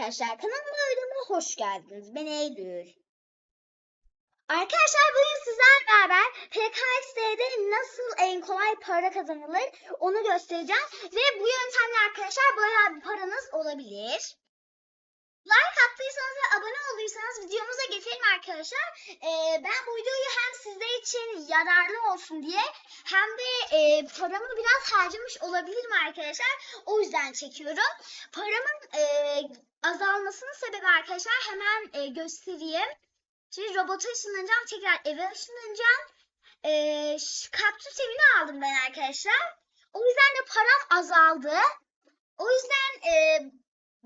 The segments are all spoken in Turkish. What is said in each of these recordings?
arkadaşlar. Kanalıma videoma hoş geldiniz. Ben Eylül. Arkadaşlar bugün sizlerle beraber PKX'de nasıl en kolay para kazanılır onu göstereceğim. Ve bu yöntemle arkadaşlar bayağı bir paranız olabilir. Like attıysanız ve abone olduysanız videomuza geçelim arkadaşlar. Ee, ben bu videoyu hem sizler için yararlı olsun diye hem de e, paramı biraz harcamış olabilirim arkadaşlar. O yüzden çekiyorum. Paramın e, azalmasının sebebi arkadaşlar hemen e, göstereyim. Şimdi robota ışınlanacağım. Tekrar eve ışınlanacağım. E, kaktüs evini aldım ben arkadaşlar. O yüzden de param azaldı. O yüzden e,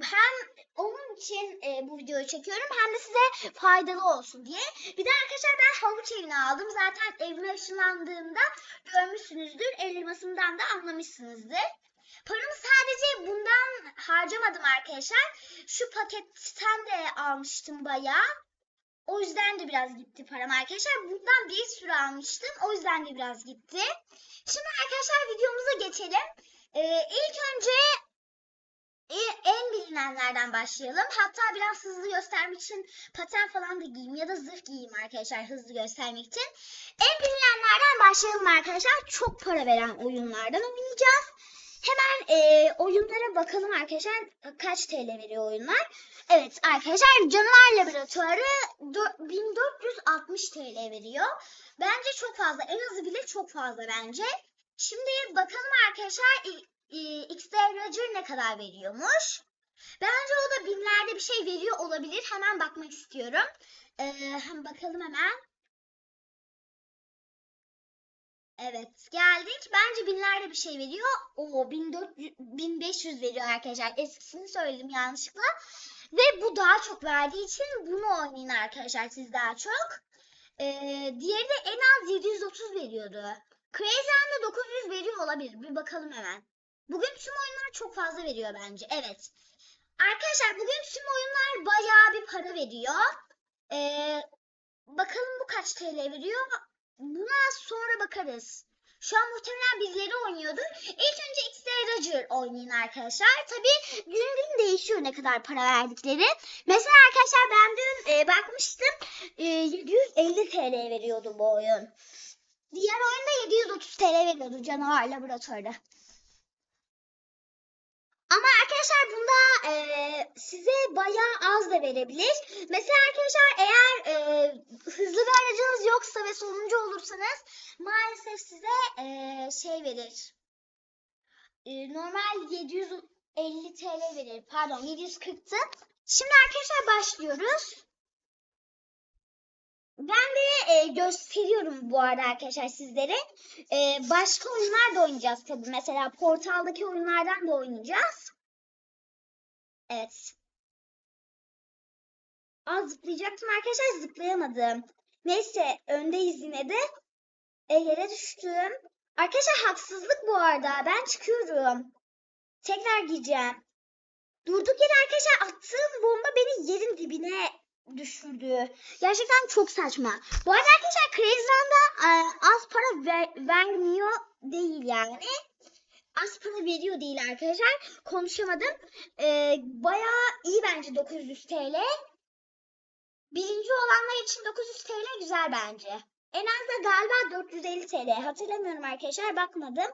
hem onun için e, bu videoyu çekiyorum hem de size faydalı olsun diye. Bir de arkadaşlar ben havuç evini aldım. Zaten evime ışınlandığımda görmüşsünüzdür. Elmasımdan da anlamışsınızdır. Paramı sadece bundan harcamadım arkadaşlar. Şu paketten de almıştım bayağı. O yüzden de biraz gitti param arkadaşlar. Bundan bir sürü almıştım. O yüzden de biraz gitti. Şimdi arkadaşlar videomuza geçelim. Ee, ilk önce e- en bilinenlerden başlayalım. Hatta biraz hızlı göstermek için paten falan da giyeyim ya da zırh giyeyim arkadaşlar hızlı göstermek için. En bilinenlerden başlayalım arkadaşlar. Çok para veren oyunlardan oynayacağız. Hemen e, oyunlara bakalım arkadaşlar. Kaç TL veriyor oyunlar? Evet arkadaşlar Canavar Laboratuvarı dö- 1460 TL veriyor. Bence çok fazla. En azı bile çok fazla bence. Şimdi bakalım arkadaşlar i- i- XD Roger ne kadar veriyormuş? Bence o da binlerde bir şey veriyor olabilir. Hemen bakmak istiyorum. Ee, bakalım hemen. Evet geldik. Bence binlerde bir şey veriyor. O 1400, 1500 veriyor arkadaşlar. Eskisini söyledim yanlışlıkla. Ve bu daha çok verdiği için bunu oynayın arkadaşlar siz daha çok. Ee, diğeri de en az 730 veriyordu. Crazy Hand'de 900 veriyor olabilir. Bir bakalım hemen. Bugün tüm oyunlar çok fazla veriyor bence. Evet. Arkadaşlar bugün tüm oyunlar bayağı bir para veriyor. Ee, bakalım bu kaç TL veriyor. Buna sonra bakarız. Şu an muhtemelen bizleri oynuyordur. İlk önce XD Roger oynayın arkadaşlar. Tabii gün gün değişiyor ne kadar para verdikleri. Mesela arkadaşlar ben dün e, bakmıştım. E, 750 TL veriyordu bu oyun. Diğer oyunda 730 TL veriyordu canavar laboratuvarda. Ama arkadaşlar bunda e, size bayağı az da verebilir. Mesela arkadaşlar eğer e, hızlı bir aracınız yoksa ve sonuncu olursanız maalesef size e, şey verir. E, normal 750 TL verir. Pardon 740'tı. Şimdi arkadaşlar başlıyoruz. Ben de e, gösteriyorum bu arada arkadaşlar sizlere. E, başka oyunlar da oynayacağız tabii. Mesela portaldaki oyunlardan da oynayacağız. Evet. Az zıplayacaktım arkadaşlar zıplayamadım. Neyse öndeyiz yine de. E, yere düştüm. Arkadaşlar haksızlık bu arada. Ben çıkıyorum. Tekrar gireceğim. Durduk yere arkadaşlar attığım bomba beni yerin dibine düşürdü. Gerçekten çok saçma. Bu arada arkadaşlar Crazy Run'da e, az para ver- vermiyor değil yani. Az para veriyor değil arkadaşlar. Konuşamadım. E, bayağı iyi bence 900 TL. Birinci olanlar için 900 TL güzel bence. En az da galiba 450 TL. Hatırlamıyorum arkadaşlar. Bakmadım.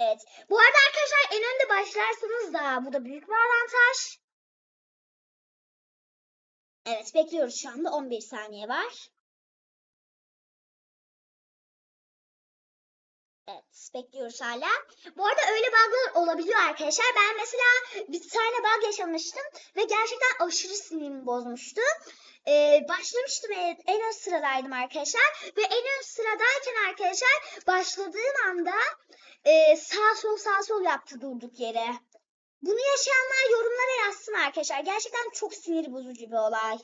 Evet. Bu arada arkadaşlar en önde başlarsanız da bu da büyük bir avantaj. Evet bekliyoruz şu anda 11 saniye var. Evet bekliyoruz hala. Bu arada öyle bug'lar olabiliyor arkadaşlar. Ben mesela bir tane bug yaşamıştım ve gerçekten aşırı sinirimi bozmuştu. Ee, başlamıştım en, ön sıradaydım arkadaşlar ve en ön sıradayken arkadaşlar başladığım anda e, sağ sol sağ sol yaptı durduk yere. Bunu yaşayanlar yorumlara yazsın arkadaşlar. Gerçekten çok sinir bozucu bir olay.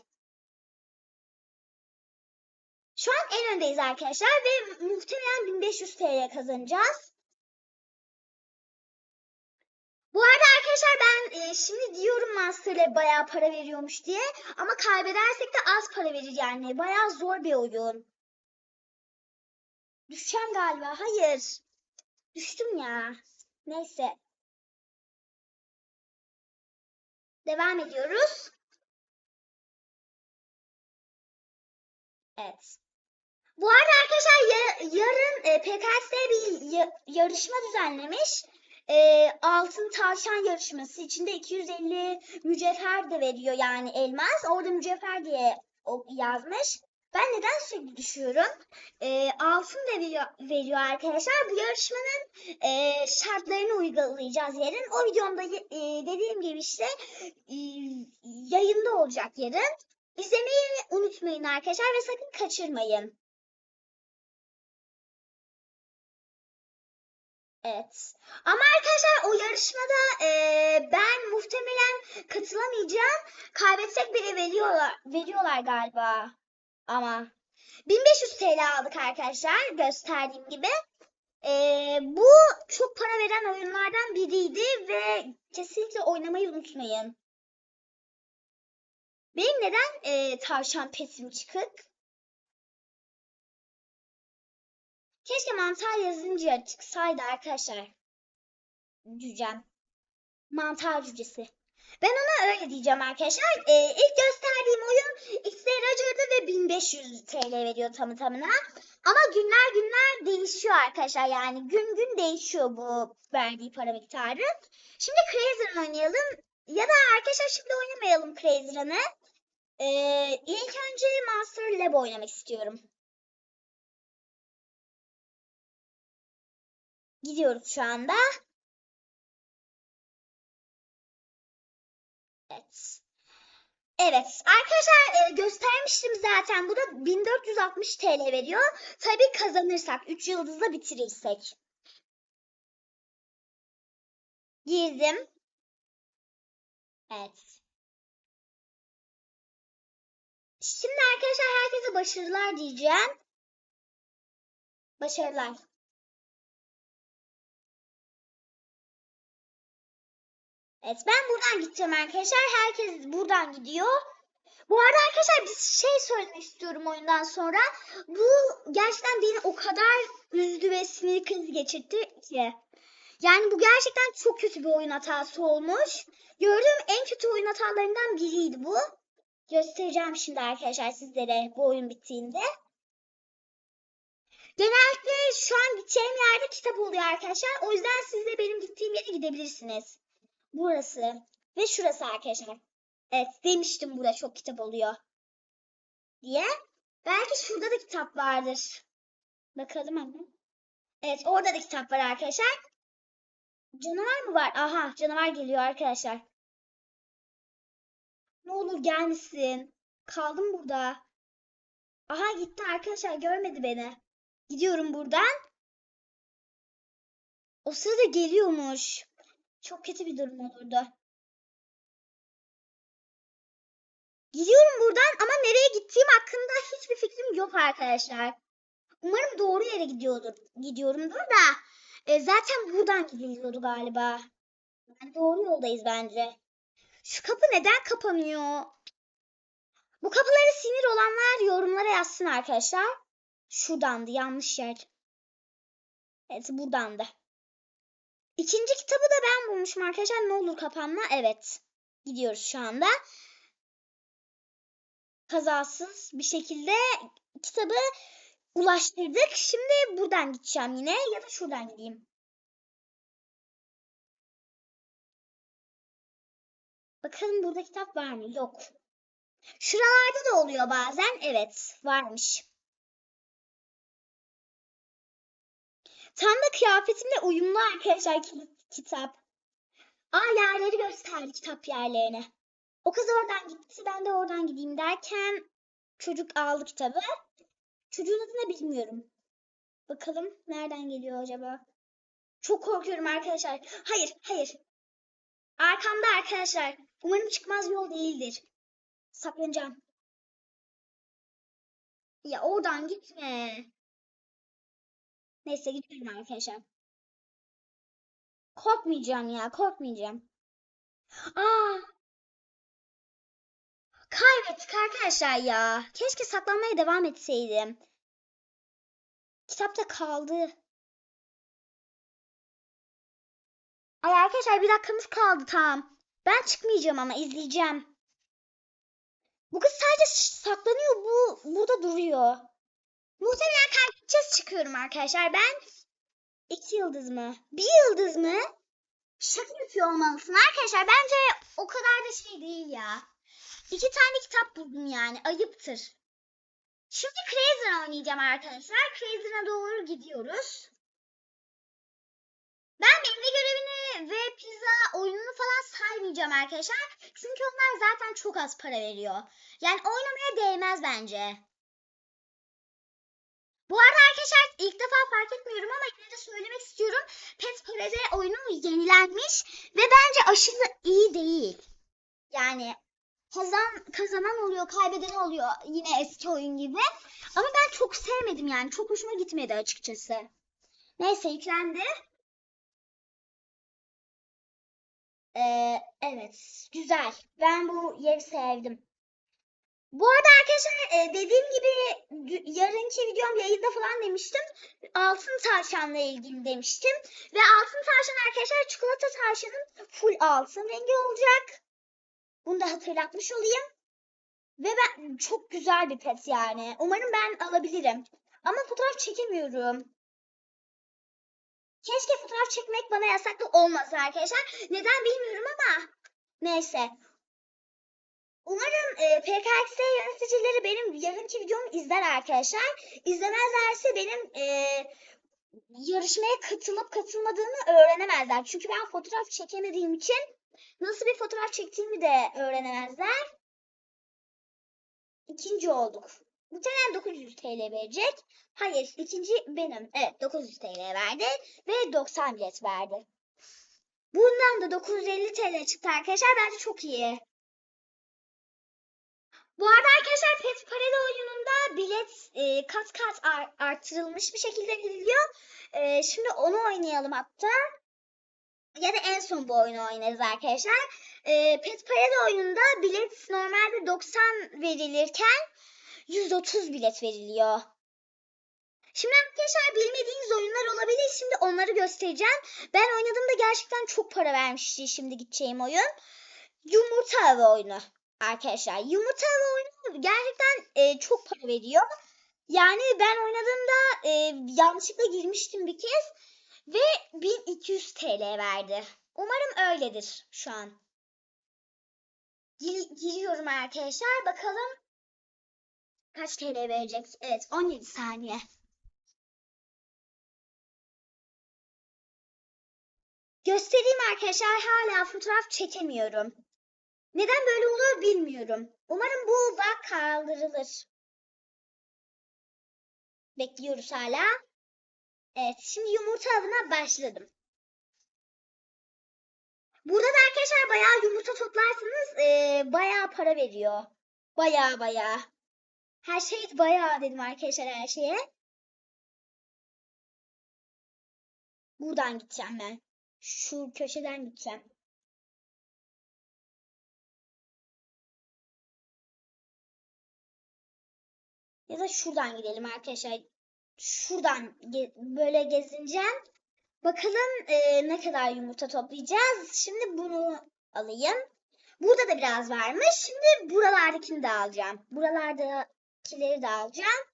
Şu an en öndeyiz arkadaşlar ve muhtemelen 1500 TL kazanacağız. Bu arada arkadaşlar ben e, şimdi diyorum Master'le bayağı para veriyormuş diye ama kaybedersek de az para verir yani. Bayağı zor bir oyun. Düşeceğim galiba. Hayır. Düştüm ya. Neyse. Devam ediyoruz. Evet. Bu arada arkadaşlar ya- yarın e, PKS bir ya- yarışma düzenlemiş. E, altın tavşan yarışması içinde 250 mücevher de veriyor yani elmas. Orada mücevher diye yazmış. Ben neden sürekli düşüyorum? E, altın veriyor, veriyor arkadaşlar. Bu yarışmanın e, şartlarını uygulayacağız yarın. O videomda e, dediğim gibi işte e, yayında olacak yarın. İzlemeyi unutmayın arkadaşlar ve sakın kaçırmayın. Evet. Ama arkadaşlar o yarışmada e, ben muhtemelen katılamayacağım. Kaybetsek bile veriyorlar, veriyorlar galiba. Ama 1500 TL aldık arkadaşlar gösterdiğim gibi. E, bu çok para veren oyunlardan biriydi ve kesinlikle oynamayı unutmayın. Benim neden e, tavşan pesim çıkık? Keşke mantar yazınca çıksaydı arkadaşlar. Cücem. Mantar cücesi. Ben ona öyle diyeceğim arkadaşlar. Ee, ilk gösterdiğim oyun X'e Roger'dı ve 1500 TL veriyor tamı tamına. Ama günler günler değişiyor arkadaşlar. Yani gün gün değişiyor bu verdiği para miktarı. Şimdi Crazy Run oynayalım. Ya da arkadaşlar şimdi oynamayalım Crazy Run'ı. Ee, ilk önce Master Lab oynamak istiyorum. Gidiyoruz şu anda. Evet. Evet arkadaşlar e, göstermiştim zaten. Bu da 1460 TL veriyor. Tabii kazanırsak 3 yıldızla bitirirsek. Girdim. Evet. Şimdi arkadaşlar herkese başarılar diyeceğim. Başarılar. Evet ben buradan gideceğim arkadaşlar. Herkes buradan gidiyor. Bu arada arkadaşlar bir şey söylemek istiyorum oyundan sonra. Bu gerçekten beni o kadar üzdü ve sinir krizi geçirtti ki. Yani bu gerçekten çok kötü bir oyun hatası olmuş. Gördüğüm en kötü oyun hatalarından biriydi bu. Göstereceğim şimdi arkadaşlar sizlere bu oyun bittiğinde. Genellikle şu an gideceğim yerde kitap oluyor arkadaşlar. O yüzden siz de benim gittiğim yere gidebilirsiniz. Burası ve şurası arkadaşlar. Evet demiştim burada çok kitap oluyor diye. Belki şurada da kitap vardır. Bakalım hemen. Evet orada da kitap var arkadaşlar. Canavar mı var? Aha canavar geliyor arkadaşlar. Ne olur gelmesin. Kaldım burada. Aha gitti arkadaşlar görmedi beni. Gidiyorum buradan. O sırada geliyormuş. Çok kötü bir durum olurdu. Gidiyorum buradan ama nereye gittiğim hakkında hiçbir fikrim yok arkadaşlar. Umarım doğru yere gidiyordur, gidiyorumdur da e, zaten buradan gidiliyordu galiba. Yani doğru yoldayız bence. Şu kapı neden kapanıyor? Bu kapıları sinir olanlar yorumlara yazsın arkadaşlar. Şuradandı yanlış yer. Evet buradandı. İkinci kitabı da ben bulmuşum arkadaşlar. Ne olur kapanma. Evet. Gidiyoruz şu anda. Kazasız bir şekilde kitabı ulaştırdık. Şimdi buradan gideceğim yine ya da şuradan gideyim. Bakalım burada kitap var mı? Yok. Şuralarda da oluyor bazen. Evet, varmış. Tam da kıyafetimle uyumlu arkadaşlar kitap. Aa yerleri gösterdi kitap yerlerini. O kız oradan gitti ben de oradan gideyim derken çocuk aldı kitabı. Çocuğun adını bilmiyorum. Bakalım nereden geliyor acaba? Çok korkuyorum arkadaşlar. Hayır, hayır. Arkamda arkadaşlar. Umarım çıkmaz yol değildir. Saklanacağım. Ya oradan gitme. Neyse gidiyorum arkadaşlar. Korkmayacağım ya, korkmayacağım. Aa! Kaybettik arkadaşlar ya. Keşke saklanmaya devam etseydim. Kitapta kaldı. Ay arkadaşlar bir dakikamız kaldı tam. Ben çıkmayacağım ama izleyeceğim. Bu kız sadece saklanıyor. Bu burada duruyor. Muhtemelen kaybedeceğiz çıkıyorum arkadaşlar. Ben iki yıldız mı? Bir yıldız mı? Şaka yapıyor olmalısın arkadaşlar. Bence o kadar da şey değil ya. İki tane kitap buldum yani. Ayıptır. Şimdi Crazy'ne oynayacağım arkadaşlar. Crazy'ne doğru gidiyoruz. Ben meyve görevini ve pizza oyununu falan saymayacağım arkadaşlar. Çünkü onlar zaten çok az para veriyor. Yani oynamaya değmez bence. Bu arada arkadaşlar ilk defa fark etmiyorum ama yine de söylemek istiyorum. Pet Parade oyunu yenilenmiş ve bence aşırı iyi değil. Yani kazan kazanan oluyor, kaybeden oluyor yine eski oyun gibi. Ama ben çok sevmedim yani. Çok hoşuma gitmedi açıkçası. Neyse yüklendi. Ee, evet, güzel. Ben bu yeri sevdim. Bu arada arkadaşlar e, dediğim gibi yarınki videom yayında falan demiştim. Altın tavşanla ilgili demiştim. Ve altın tavşan arkadaşlar çikolata tavşanın full altın rengi olacak. Bunu da hatırlatmış olayım. Ve ben çok güzel bir pet yani. Umarım ben alabilirim. Ama fotoğraf çekemiyorum. Keşke fotoğraf çekmek bana yasaklı olmasa arkadaşlar. Neden bilmiyorum ama neyse. Umarım e, PKX yöneticileri benim yarınki videomu izler arkadaşlar. İzlemezlerse benim e, yarışmaya katılıp katılmadığımı öğrenemezler. Çünkü ben fotoğraf çekemediğim için nasıl bir fotoğraf çektiğimi de öğrenemezler. İkinci olduk. Muhtemelen 900 TL verecek. Hayır, ikinci benim. Evet, 900 TL verdi ve 90 bilet verdi. Bundan da 950 TL çıktı arkadaşlar. Bence çok iyi. Bu arada arkadaşlar Pet Parade oyununda bilet e, kat kat ar- artırılmış bir şekilde veriliyor. E, şimdi onu oynayalım hatta. Ya da en son bu oyunu oynarız arkadaşlar. E, Pet Parade oyununda bilet normalde 90 verilirken 130 bilet veriliyor. Şimdi arkadaşlar bilmediğiniz oyunlar olabilir. Şimdi onları göstereceğim. Ben oynadığımda gerçekten çok para vermişti şimdi gideceğim oyun. Yumurta avı oyunu arkadaşlar. Yumurta avı oyunu gerçekten e, çok para veriyor. Yani ben oynadığımda e, yanlışlıkla girmiştim bir kez ve 1200 TL verdi. Umarım öyledir şu an. Gir- giriyorum arkadaşlar. Bakalım kaç TL verecek? Evet 17 saniye. Göstereyim arkadaşlar hala fotoğraf çekemiyorum. Neden böyle oluyor bilmiyorum. Umarım bu bug kaldırılır. Bekliyoruz hala. Evet şimdi yumurta avına başladım. Burada da arkadaşlar bayağı yumurta toplarsanız eee bayağı para veriyor. Bayağı bayağı. Her şey bayağı dedim arkadaşlar her şeye. Buradan gideceğim ben. Şu köşeden gideceğim. Ya da şuradan gidelim arkadaşlar. Şuradan ge- böyle gezineceğim. Bakalım e, ne kadar yumurta toplayacağız. Şimdi bunu alayım. Burada da biraz varmış. Şimdi buralardakini de alacağım. Buralardakileri de alacağım.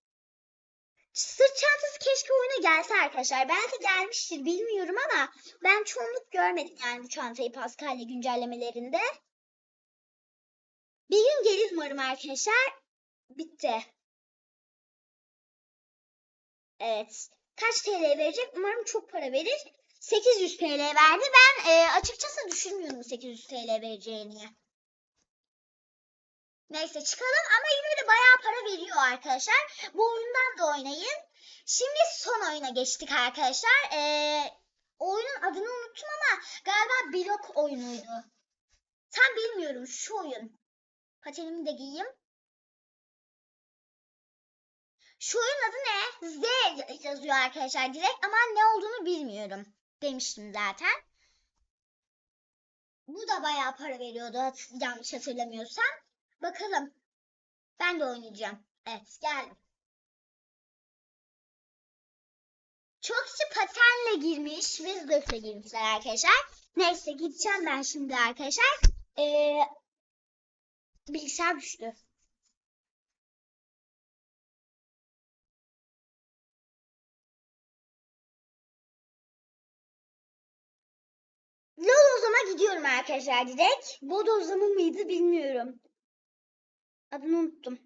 Sırt çantası keşke oyuna gelse arkadaşlar. Belki gelmiştir bilmiyorum ama ben çoğunluk görmedim yani bu çantayı Paskalya güncellemelerinde. Bir gün gelir umarım arkadaşlar. Bitti. Evet. Kaç TL verecek? Umarım çok para verir. 800 TL verdi. Ben e, açıkçası düşünmüyorum 800 TL vereceğini. Neyse çıkalım ama yine de bayağı para veriyor arkadaşlar. Bu oyundan da oynayın. Şimdi son oyuna geçtik arkadaşlar. Ee, oyunun adını unuttum ama galiba blok oyunuydu. Tam bilmiyorum şu oyun. Patenimi de giyeyim. Şu adı ne? Z yazıyor arkadaşlar direkt ama ne olduğunu bilmiyorum. Demiştim zaten. Bu da bayağı para veriyordu yanlış hatırlamıyorsam. Bakalım. Ben de oynayacağım. Evet geldim. Çok kişi patenle girmiş ve zırhla girmişler arkadaşlar. Neyse gideceğim ben şimdi arkadaşlar. Ee, bilgisayar düştü. Lolozama gidiyorum arkadaşlar direkt. Bodozlama mıydı bilmiyorum. Adını unuttum.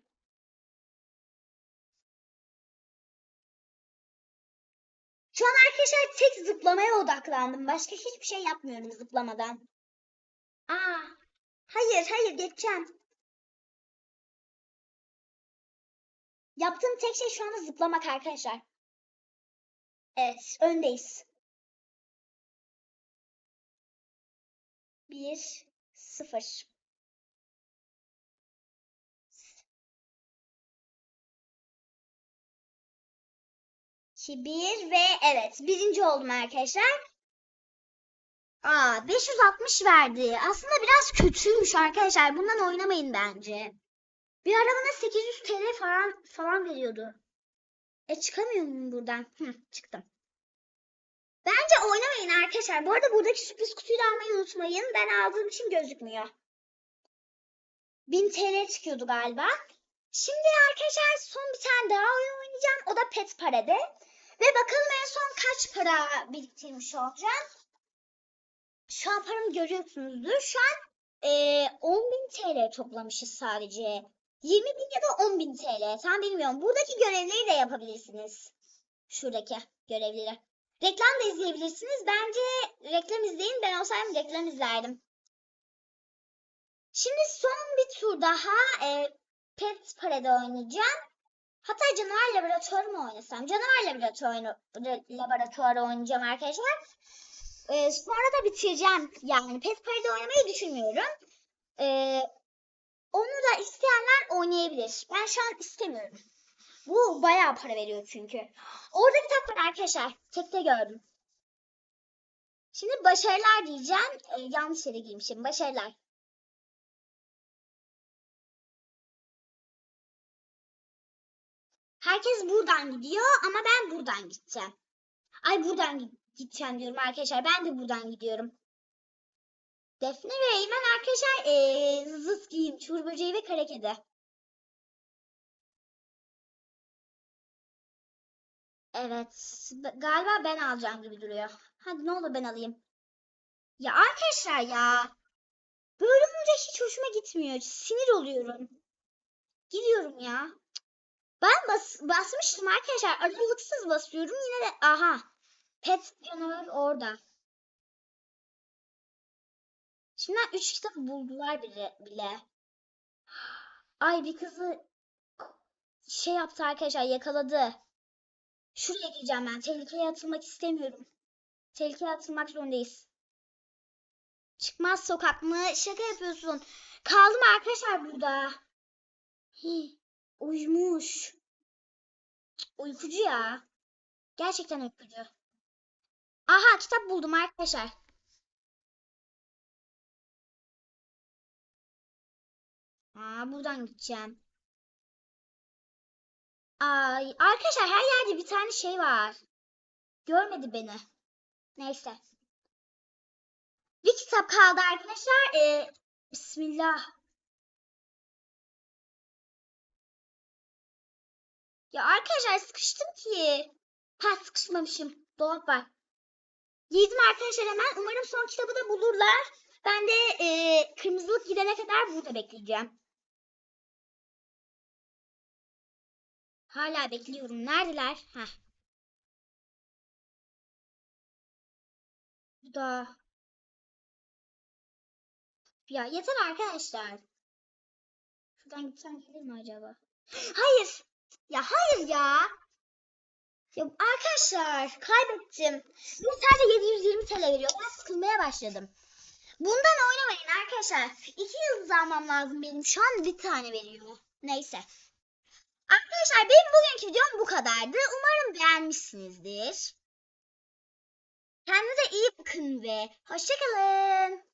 Şu an arkadaşlar tek zıplamaya odaklandım. Başka hiçbir şey yapmıyorum zıplamadan. Aa, hayır hayır geçeceğim. Yaptığım tek şey şu anda zıplamak arkadaşlar. Evet, öndeyiz. Bir, sıfır. İki, bir ve evet birinci oldum arkadaşlar. Aa 560 verdi. Aslında biraz kötüymüş arkadaşlar. Bundan oynamayın bence. Bir ara bana 800 TL falan falan veriyordu. E çıkamıyor muyum buradan? Hı, çıktım. Bence oynamayın arkadaşlar. Bu arada buradaki sürpriz kutuyu da almayı unutmayın. Ben aldığım için gözükmüyor. 1000 TL çıkıyordu galiba. Şimdi arkadaşlar son bir tane daha oyun oynayacağım. O da Pet Parade. Ve bakalım en son kaç para biriktirmiş olacağım. Şu an paramı görüyorsunuzdur. Şu an e, 10.000 TL toplamışız sadece. 20 bin ya da 10 bin TL. Tam bilmiyorum. Buradaki görevleri de yapabilirsiniz. Şuradaki görevleri. Reklam da izleyebilirsiniz. Bence reklam izleyin. Ben olsaydım reklam izlerdim. Şimdi son bir tur daha e, Pet Parade oynayacağım. Hatta canavar laboratuvarı mı oynasam? Canavar laboratuvarı, laboratuvarı oynayacağım arkadaşlar. Ee, sonra da bitireceğim. Yani Pet Parade oynamayı düşünmüyorum. Ee, onu da isteyenler oynayabilir. Ben şu an istemiyorum. Bu bayağı para veriyor çünkü. Orada kitap var arkadaşlar. Tekte gördüm. Şimdi başarılar diyeceğim. Ee, yanlış yere girmişim. Başarılar. Herkes buradan gidiyor ama ben buradan gideceğim. Ay buradan gi- gideceğim diyorum arkadaşlar. Ben de buradan gidiyorum. Defne ve Eymen arkadaşlar ee, zıt giyim. Çuğur böceği ve kara kedi. Evet. Galiba ben alacağım gibi duruyor. Hadi ne olur ben alayım. Ya arkadaşlar ya. Böyle olunca hiç hoşuma gitmiyor. Sinir oluyorum. Gidiyorum ya. Ben bas basmıştım arkadaşlar. Aralıksız basıyorum. Yine de aha. Pet canavar orada. Şimdi 3 kitap buldular bile, bile. Ay bir kızı şey yaptı arkadaşlar yakaladı. Şuraya gireceğim ben. Tehlikeye atılmak istemiyorum. Tehlikeye atılmak zorundayız. Çıkmaz sokak mı? Şaka yapıyorsun. Kaldım arkadaşlar burada. Uyumuş. Uykucu ya. Gerçekten uykucu. Aha kitap buldum arkadaşlar. Aa buradan gideceğim. Ay arkadaşlar her yerde bir tane şey var. Görmedi beni. Neyse. Bir kitap kaldı arkadaşlar. Ee, Bismillah. Ya arkadaşlar sıkıştım ki. Ha sıkışmamışım. Dolap var. Girdim arkadaşlar hemen. Umarım son kitabı da bulurlar. Ben de e, kırmızılık gidene kadar burada bekleyeceğim. Hala bekliyorum. Neredeler? Heh. Bu da. Ya yeter arkadaşlar. Şuradan gitsem gelir mi acaba? Hayır. Ya hayır ya. Ya arkadaşlar kaybettim. Bu sadece 720 TL veriyor. Ben sıkılmaya başladım. Bundan oynamayın arkadaşlar. İki yıldız almam lazım benim. Şu an bir tane veriyor. Neyse. Arkadaşlar benim bugünkü videom bu kadardı. Umarım beğenmişsinizdir. Kendinize iyi bakın ve hoşçakalın.